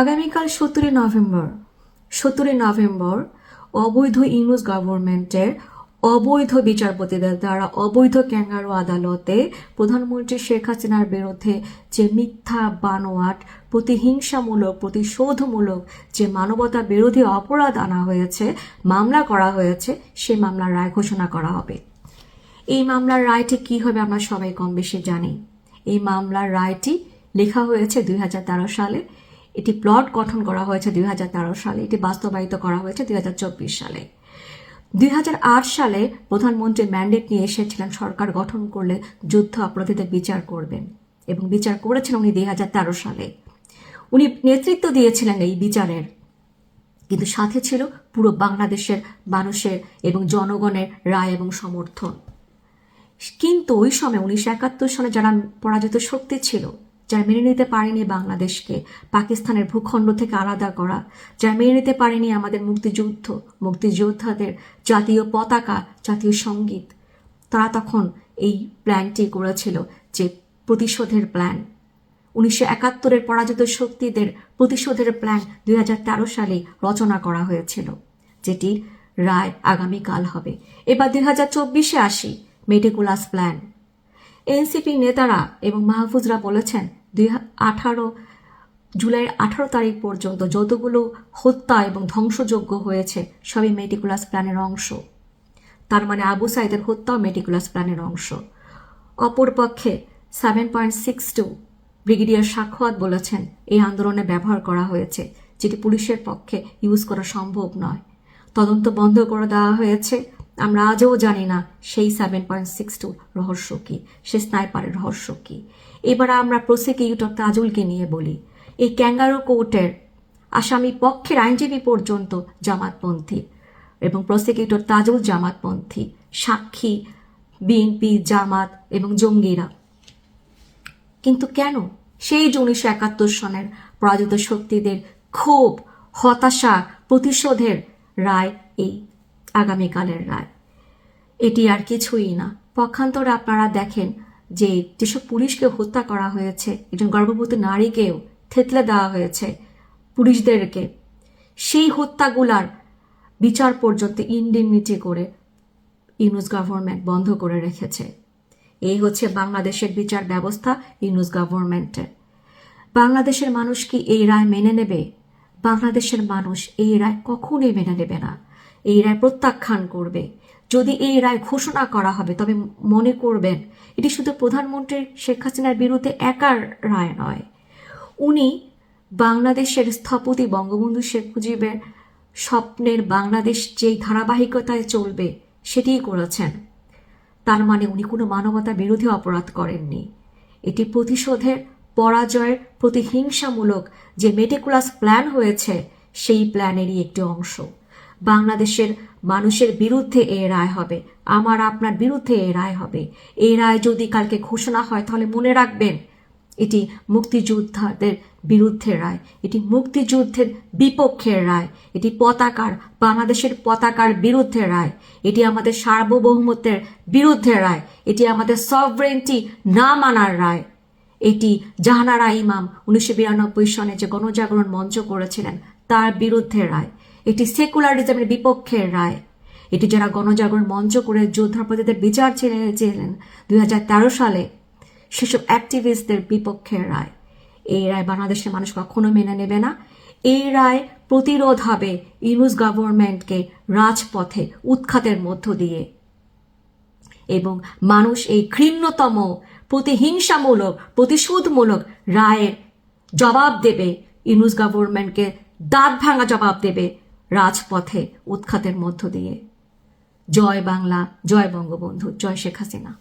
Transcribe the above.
আগামীকাল সতেরোই নভেম্বর। সতেরোই নভেম্বর অবৈধ ইংরেজ গভর্নমেন্টের অবৈধ বিচারপতিদের দ্বারা অবৈধ ক্যাঙ্গারু আদালতে প্রধানমন্ত্রী শেখ হাসিনার বিরুদ্ধে যে মিথ্যা বানোয়াট, প্রতিহিংসামূলক, প্রতিশোধমূলক যে মানবতা বিরোধী অপরাধ আনা হয়েছে, মামলা করা হয়েছে সে মামলার রায় ঘোষণা করা হবে। এই মামলার রায়টি কি হবে আমরা সবাই কম বেশি জানি। এই মামলার রায়টি লেখা হয়েছে দুই হাজার তেরো সালে। এটি প্লট গঠন করা হয়েছে দুই হাজার তেরো সালে, এটি বাস্তবায়িত করা হয়েছে দুই হাজার চব্বিশ সালে। দুই হাজার আট সালে প্রধানমন্ত্রী ম্যান্ডেট নিয়ে এসেছিলেন সরকার গঠন করলে যুদ্ধ অপরাধীদের বিচার করবেন এবং বিচার করেছেন উনি দুই হাজার তেরো সালে। উনি নেতৃত্ব দিয়েছিলেন এই বিচারের। কিন্তু সাথে ছিল পুরো বাংলাদেশের মানুষের এবং জনগণের রায় এবং সমর্থন। কিন্তু ওই সময় উনিশশো একাত্তর সালে যারা পরাজিত শক্তি ছিল যারা মেনে নিতে পারেনি বাংলাদেশকে, পাকিস্তানের ভূখণ্ড থেকে আলাদা করা, যারা মেনে নিতে পারেনি আমাদের মুক্তিযুদ্ধ, মুক্তিযোদ্ধাদের জাতীয় পতাকা, জাতীয় সংগীত। তারা তখন এই প্ল্যানটি করেছিল যে প্রতিশোধের প্ল্যান। উনিশশো একাত্তরের পরাজিত শক্তিদের প্রতিশোধের প্ল্যান দুই হাজার তেরো সালে রচনা করা হয়েছিল, যেটি রায় আগামীকাল হবে। এবার দুই হাজার চব্বিশে আসি মেটিকুলাস প্ল্যান। এনসিপি নেতারা এবং মাহফুজরা বলেছেন দুই আঠারো, জুলাইয়ের আঠারো তারিখ পর্যন্ত যতগুলো হত্যা এবং ধ্বংসযোগ্য হয়েছে, সবই মেটিকুলাস প্ল্যানের অংশ। তার মানে আবু সাইদের হত্যাও মেটিকুলাস প্ল্যানের অংশ। অপরপক্ষে seven point six two brigadier সাক্ষাৎ বলেছেন, এই আন্দোলনে ব্যবহার করা হয়েছে, যেটি পুলিশের পক্ষে ইউজ করা সম্ভব নয়। তদন্ত বন্ধ করে দেওয়া হয়েছে আমরা আজও জানি না সেই সেভেন পয়েন্ট সিক্স টু রহস্য কী, সে স্নাইপারের রহস্য কী। এবার আমরা প্রসিকিউটর তাজুলকে নিয়ে বলি। এই ক্যাঙ্গারো কোর্টের আসামি পক্ষের আইনজীবী পর্যন্ত জামাতপন্থী এবং প্রসিকিউটর তাজুল জামাতপন্থী, সাক্ষী, বিএনপি, জামাত এবং জঙ্গিরা। কিন্তু কেন? সেই যে উনিশশো একাত্তর সনের পরাজিত শক্তিদের ক্ষোভ, হতাশা, প্রতিশোধের রায় এই আগামীকালের রায়। এটি আর কিছুই না। পক্ষান্তরে আপনারা দেখেন যে যেসব পুলিশকে হত্যা করা হয়েছে, একজন গর্ভবতী নারীকেও থেতলে দেওয়া হয়েছে পুলিশদেরকে। সেই হত্যাগুলার বিচার পর্যন্ত ইন্ডিমিটি করে ইউনুস গভর্নমেন্ট বন্ধ করে রেখেছে। এই হচ্ছে বাংলাদেশের বিচার ব্যবস্থা ইউনুস গভর্নমেন্টের। বাংলাদেশের মানুষ কি এই রায় মেনে নেবে? বাংলাদেশের মানুষ এই রায় কখনোই মেনে নেবে না। এই রায় প্রত্যাখ্যান করবে। যদি এই রায় ঘোষণা করা হবে, তবে মনে করবেন, এটি শুধু প্রধানমন্ত্রী শেখ হাসিনার বিরুদ্ধে একার রায় নয়। উনি বাংলাদেশের স্থপতি বঙ্গবন্ধু শেখ মুজিবের স্বপ্নের বাংলাদেশ যেই ধারাবাহিকতায় চলবে, সেটিই করেছেন। তার মানে উনি কোনো মানবতা বিরোধী অপরাধ করেননি। এটি প্রতিশোধের পরাজয়ের প্রতিহিংসামূলক যে মেটিকুলাস প্ল্যান হয়েছে, সেই প্ল্যানেরই একটি অংশ। বাংলাদেশের মানুষের বিরুদ্ধে এ রায় হবে। আমার আপনার বিরুদ্ধে এ রায় হবে। এ রায় যদি কালকে ঘোষণা হয়, তাহলে মনে রাখবেন, এটি মুক্তিযোদ্ধাদের বিরুদ্ধে রায়। এটি মুক্তিযুদ্ধের বিপক্ষের রায়। এটি পতাকার, বাংলাদেশের পতাকার বিরুদ্ধে রায়। এটি আমাদের সার্বভৌমত্বের বিরুদ্ধে রায়। এটি আমাদের সভরেন্টি না মানার রায়। এটি জাহানারা ইমাম উনিশশো বিরানব্বই সনে যে গণজাগরণ মঞ্চ করেছিলেন, তার বিরুদ্ধে রায়। এটি সেকুলারিজমের বিপক্ষের রায়। এটি যারা গণজাগরণ মঞ্চ করে যোদ্ধাপতিদের বিচার চেয়েছিলেন দুই হাজার তেরো সালে, সেসব অ্যাক্টিভিস্টদের বিপক্ষের রায়। এই রায় বাংলাদেশের মানুষ কখনো মেনে নেবে না। এই রায় প্রতিরোধ হবে ইউনুস গভর্নমেন্টকে রাজপথে উৎখাতের মধ্য দিয়ে। এবং মানুষ এই ঘৃণ্যতম, প্রতিহিংসামূলক, প্রতিশোধমূলক রায়ের জবাব দেবে, ইউনুস গভর্নমেন্টকে দাঁত ভাঙা জবাব দেবে। রাজপথে উৎখাতের মধ্য দিয়ে। জয় বাংলা জয় বঙ্গবন্ধু জয় শেখ হাসিনা।